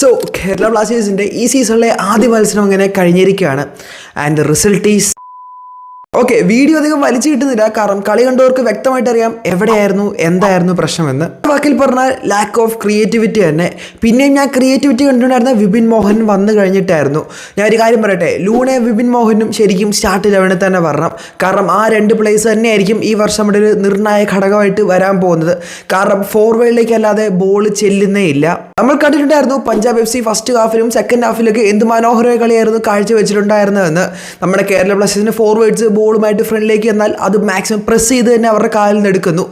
So Kerala ബ്ലാസ്റ്റേഴ്സിന്റെ ഈ സീസണിലെ ആദ്യ മത്സരം അങ്ങനെ കഴിഞ്ഞിരിക്കുകയാണ്. And result is okay video അധികം വലിച്ചു കിട്ടുന്നില്ല. കാരണം കളി കണ്ടവർക്ക് വ്യക്തമായിട്ട് അറിയാം എവിടെയായിരുന്നു എന്തായിരുന്നു പ്രശ്നമെന്ന്. വാക്കിൽ പറഞ്ഞാൽ ലാക്ക് ഓഫ് ക്രിയേറ്റിവിറ്റി തന്നെ. പിന്നെയും ഞാൻ ക്രിയേറ്റിവിറ്റി കണ്ടിട്ടുണ്ടായിരുന്ന വിപിൻ മോഹൻ വന്നു കഴിഞ്ഞിട്ടായിരുന്നു. ഞാൻ ഒരു കാര്യം പറയട്ടെ ലൂണെ വിപിൻ മോഹനും ശരിക്കും സ്റ്റാർട്ട് ലെവനിൽ തന്നെ വരണം. കാരണം ആ രണ്ട് പ്ലേസ് തന്നെയായിരിക്കും ഈ വർഷം ഇവിടെ ഒരു നിർണായ ഘടകമായിട്ട് വരാൻ പോകുന്നത്. കാരണം ഫോർവേഡിലേക്ക് അല്ലാതെ ബോൾ ചെല്ലുന്നേ ഇല്ല. നമ്മൾ കണ്ടിട്ടുണ്ടായിരുന്നു പഞ്ചാബ് എഫ് സി ഫസ്റ്റ് ഹാഫിലും സെക്കൻഡ് ഹാഫിലൊക്കെ എന്ത് മനോഹരമായ കളിയായിരുന്നു കാഴ്ചവെച്ചിട്ടുണ്ടായിരുന്നതെന്ന്. നമ്മുടെ കേരള ബ്ലാസ്റ്റേഴ്സിന് ഫോർവേഡ്സ് ബോളുമായിട്ട് ഫ്രണ്ടിലേക്ക് എന്നാൽ അത് മാക്സിമം പ്രസ് ചെയ്ത് തന്നെ അവരുടെ കാലിൽ നിന്ന് എടുക്കുന്നു.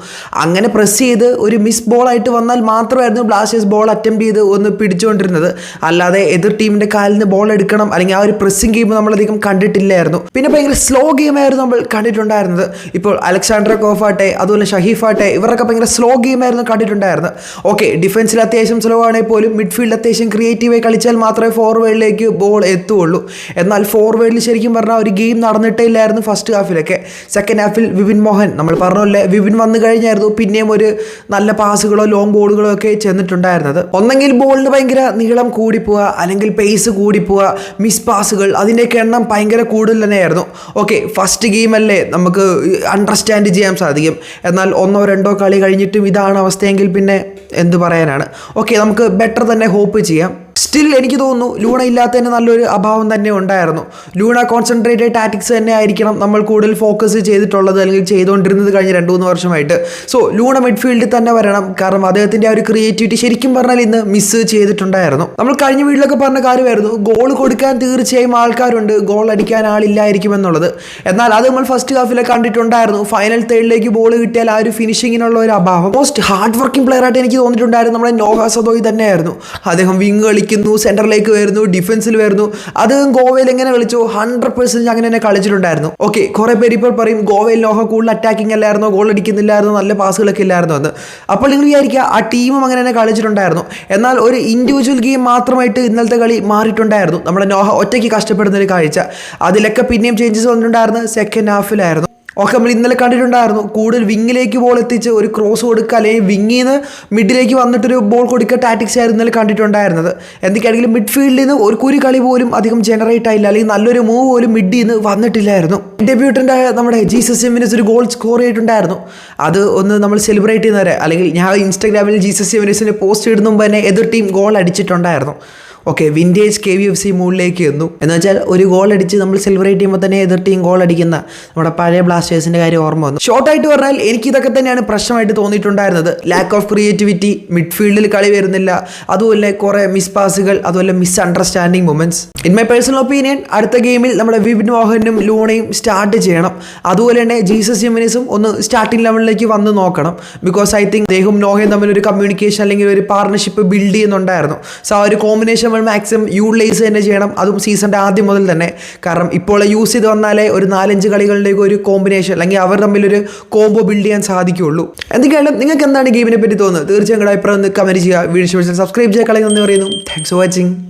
അങ്ങനെ പ്രസ് ചെയ്ത് ഒരു മിസ് ബോളായിട്ട് വന്നാൽ മാത്രമായിരുന്നു ബ്ലാസ്റ്റേഴ്സ് ബോൾ അറ്റംപ്റ്റ് ചെയ്ത് ഒന്ന് പിടിച്ചുകൊണ്ടിരുന്നത്. അല്ലാതെ എതിർ ടീമിന്റെ കാലിൽ ബോൾ എടുക്കണം അല്ലെങ്കിൽ ആ ഒരു പ്രസ്സിംഗ് ഗെയിം നമ്മളധികം കണ്ടിട്ടില്ലായിരുന്നു. പിന്നെ ഭയങ്കര സ്ലോ ഗെയിമായിരുന്നു നമ്മൾ കണ്ടിട്ടുണ്ടായിരുന്നത്. ഇപ്പോൾ അലക്സാണ്ടർ കോഫാട്ടെ അതുപോലെ ഷഹീഫാട്ടെ ഇവരൊക്കെ ഭയങ്കര സ്ലോ ഗെയിമായിരുന്നു കണ്ടിട്ടുണ്ടായിരുന്നത്. ഓക്കെ ഡിഫൻസിൽ അത്യാവശ്യം സ്ലോ ആണെങ്കിൽ പോലും മിഡ്ഫീൽഡ് അത്യാവശ്യം ക്രിയേറ്റീവായി കളിച്ചാൽ മാത്രമേ ഫോർവേഡിലേക്ക് ബോൾ എത്തുള്ളൂ. എന്നാൽ ഫോർവേഡിൽ ശരിക്കും പറഞ്ഞാൽ ഒരു ഗെയിം നടന്നിട്ടേ ഇല്ലായിരുന്നു ഫസ്റ്റ് ഹാഫിലൊക്കെ സെക്കൻഡ് ഹാഫിൽ വിപിൻ മോഹൻ നമ്മൾ പറഞ്ഞല്ലേ വിപിൻ വന്നു കഴിഞ്ഞായിരുന്നു പിന്നെയും ഒരു നല്ല പാസുകളോ ലോങ് ബോളുകളോ ഒക്കെ ചെന്നിട്ടുണ്ടായിരുന്നത്. ഒന്നെങ്കിൽ ബോളിന് ഭയങ്കര നീളം കൂടിപ്പോവുക അല്ലെങ്കിൽ പേസ് കൂടിപ്പോവുക മിസ് പാസുകൾ അതിന്റെയൊക്കെ എണ്ണം ഭയങ്കര കൂടുതൽ തന്നെയായിരുന്നു. ഓക്കെ ഫസ്റ്റ് ഗെയിമല്ലേ നമുക്ക് അണ്ടർസ്റ്റാൻഡ് ചെയ്യാൻ സാധിക്കും. എന്നാൽ ഒന്നോ രണ്ടോ കളി കഴിഞ്ഞിട്ടും ഇതാണ് അവസ്ഥയെങ്കിൽ പിന്നെ എന്ത് പറയാനാണ്? ഓക്കെ നമുക്ക് ബെറ്റർ തന്നെ ഹോപ്പ് ചെയ്യാം. സ്റ്റിൽ എനിക്ക് തോന്നുന്നു ലൂണ ഇല്ലാത്തതിന് നല്ലൊരു അഭാവം തന്നെ ഉണ്ടായിരുന്നു. ലൂണ കോൺസെൻട്രേറ്റഡ് ടാറ്റിക്സ് തന്നെ ആയിരിക്കണം നമ്മൾ കൂടുതൽ ഫോക്കസ് ചെയ്തിട്ടുള്ളത് അല്ലെങ്കിൽ ചെയ്തുകൊണ്ടിരുന്നത് കഴിഞ്ഞ രണ്ട് മൂന്ന് വർഷമായിട്ട്. സോ ലൂണ മിഡ്ഫീൽഡിൽ തന്നെ വരണം. കാരണം അദ്ദേഹത്തിന്റെ ആ ഒരു ക്രിയേറ്റിവിറ്റി ശരിക്കും പറഞ്ഞാൽ ഇന്ന് മിസ് ചെയ്തിട്ടുണ്ടായിരുന്നു. നമ്മൾ കഴിഞ്ഞ വീട്ടിലൊക്കെ പറഞ്ഞ കാര്യമായിരുന്നു. ഗോൾ കൊടുക്കാൻ തീർച്ചയായും ആൾക്കാരുണ്ട്. ഗോൾ അടിക്കാൻ ആളില്ലായിരിക്കും എന്നുള്ളത്. എന്നാൽ അത് നമ്മൾ ഫസ്റ്റ് ഹാഫിലെ കണ്ടിട്ടുണ്ടായിരുന്നു. ഫൈനൽ തേർഡിലേക്ക് ബോൾ കിട്ടിയാൽ ആ ഒരു ഫിനിഷിങ്ങിനുള്ള ഒരു അഭാവം. മോസ്റ്റ് ഹാർഡ് വർക്കിംഗ് പ്ലെയർ ആയിട്ട് എനിക്ക് തോന്നിയിട്ടുണ്ടായിരുന്നു നമ്മുടെ നോഹ സദോയി തന്നെയായിരുന്നു. അദ്ദേഹം വിങ് കളിക്കുന്നു സെന്ററിലേക്ക് വരുന്നു ഡിഫൻസിൽ വരുന്നു. അത് ഗോവയിൽ എങ്ങനെ കളിച്ചു? ഹൺഡ്രഡ് പെർസെന്റ് അങ്ങനെ തന്നെ കളിച്ചിട്ടുണ്ടായിരുന്നു. ഓക്കെ കുറെ പേര് ഇപ്പോൾ പറയും ഗോവയിൽ നോഹ കൂടുതൽ അറ്റാക്കിംഗ് അല്ലായിരുന്നു? ഗോൾ അടിക്കുന്നില്ലായിരുന്നു? നല്ല പാസുകളൊക്കെ ഇല്ലായിരുന്നു എന്ന്. അപ്പോൾ നിങ്ങൾ വിചാരിക്കുക ആ ടീമും അങ്ങനെ തന്നെ കളിച്ചിട്ടുണ്ടായിരുന്നു. എന്നാൽ ഒരു ഇൻഡിവിജ്വൽ ഗെയിം മാത്രമായിട്ട് ഇന്നലത്തെ കളി മാറിയിട്ടുണ്ടായിരുന്നു. നമ്മുടെ നോഹ ഒറ്റയ്ക്ക് കഷ്ടപ്പെടുന്ന ഒരു കാഴ്ച. അതിലൊക്കെ പിന്നെയും ചേഞ്ചസ് വന്നിട്ടുണ്ടായിരുന്നു. സെക്കൻഡ് ഹാഫിലായിരുന്നു ഒക്കെ നമ്മൾ ഇന്നലെ കണ്ടിട്ടുണ്ടായിരുന്നു. കൂടുതൽ വിങ്ങിലേക്ക് ബോൾ എത്തിച്ച് ഒരു ക്രോസ് കൊടുക്കുക അല്ലെങ്കിൽ വിങ്ങിൽ നിന്ന് മിഡിലേക്ക് വന്നിട്ടൊരു ബോൾ കൊടുക്കുക ടാറ്റിക്സ് ആയിരുന്നു ഇന്നലെ കണ്ടിട്ടുണ്ടായിരുന്നത്. എന്തൊക്കെയാണെങ്കിലും മിഡ്ഫീൽഡിൽ നിന്ന് ഒരു കുരു കളി പോലും അധികം ജനറേറ്റ് ആയില്ല. അല്ലെങ്കിൽ നല്ലൊരു മൂവ് പോലും മിഡിൽ നിന്ന് വന്നിട്ടില്ലായിരുന്നു ഡെബ്യൂട്ടന്റായ നമ്മുടെ ജീസസ് എമിനസ് ഒരു ഗോൾ സ്കോർ ചെയ്തിട്ടുണ്ടായിരുന്നു. അത് ഒന്ന് നമ്മൾ സെലിബ്രേറ്റ് ചെയ്യുന്നവരെ അല്ലെങ്കിൽ ഞാൻ ഇൻസ്റ്റാഗ്രാമിൽ ജീസസ് എമിനസിന് പോസ്റ്റ് ഇടുന്ന തന്നെ എതിർ team goal അടിച്ചിട്ടുണ്ടായിരുന്നു. Okay vintage K V F C മുകളിലേക്ക് എന്നു. എന്ന് വെച്ചാൽ ഒരു ഗോൾ അടിച്ച് നമ്മൾ സെലിബ്രേറ്റ് ചെയ്യുമ്പോൾ തന്നെ എതിർ ടീം ഗോൾ അടിക്കുന്ന നമ്മുടെ പഴയ ബ്ലാസ്റ്റേഴ്സിന്റെ കാര്യം ഓർമ്മ വന്നു. ഷോർട്ടായിട്ട് പറഞ്ഞാൽ എനിക്ക് ഇതൊക്കെ തന്നെയാണ് പ്രശ്നമായിട്ട് തോന്നിയിട്ടുണ്ടായിരുന്നത്. ലാക്ക് ഓഫ് ക്രിയേറ്റിവിറ്റി മിഡ്ഫീൽഡിൽ കളി വരുന്നില്ല അതുപോലെ കുറേ മിസ് പാസുകൾ അതുപോലെ miss understanding moments in my personal opinion അടുത്ത ഗെയിമിൽ നമ്മുടെ വിപിൻ മോഹനും ലൂണയും സ്റ്റാർട്ട് ചെയ്യണം. അതുപോലെ തന്നെ ജീസസ് ജിമിനിസും ഒന്ന് സ്റ്റാർട്ടിംഗ് ലെവലിലേക്ക് വന്ന് നോക്കണം. ബിക്കോസ് ഐ തിങ്ക് ദേഹും നോഹയും തമ്മിൽ ഒരു കമ്മ്യൂണിക്കേഷൻ അല്ലെങ്കിൽ ഒരു പാർട്ണർഷിപ്പ് ബിൽഡ് ചെയ്യുന്നുണ്ടായിരുന്നു. സോ ആ ഒരു കോമ്പിനേഷൻ നമ്മൾ മാക്സിമം യൂട്ടിലൈസ് തന്നെ ചെയ്യണം. അതും സീസണിന്റെ ആദ്യം മുതൽ തന്നെ. കാരണം ഇപ്പോൾ യൂസ് ചെയ്ത് വന്നാലേ ഒരു നാലഞ്ച് കളികളുടെയൊക്കെ ഒരു കോമ്പിനേഷൻ അല്ലെങ്കിൽ അവർ തമ്മിലൊരു കോംബോ ബിൽഡ് ചെയ്യാൻ സാധിക്കുകയുള്ളൂ. എന്തൊക്കെയാണ് നിങ്ങൾക്ക് എന്താണ് ഗെയിമിനെ പറ്റി തോന്നുന്നത്? തീർച്ചയായും നിങ്ങളുടെ അഭിപ്രായം ഒന്ന് കമന്റ് ചെയ്യുക. വീഡിയോ സബ്സ്ക്രൈബ് ചെയ്യാൻ കളയുന്നു പറയുന്നു. Thanks for watching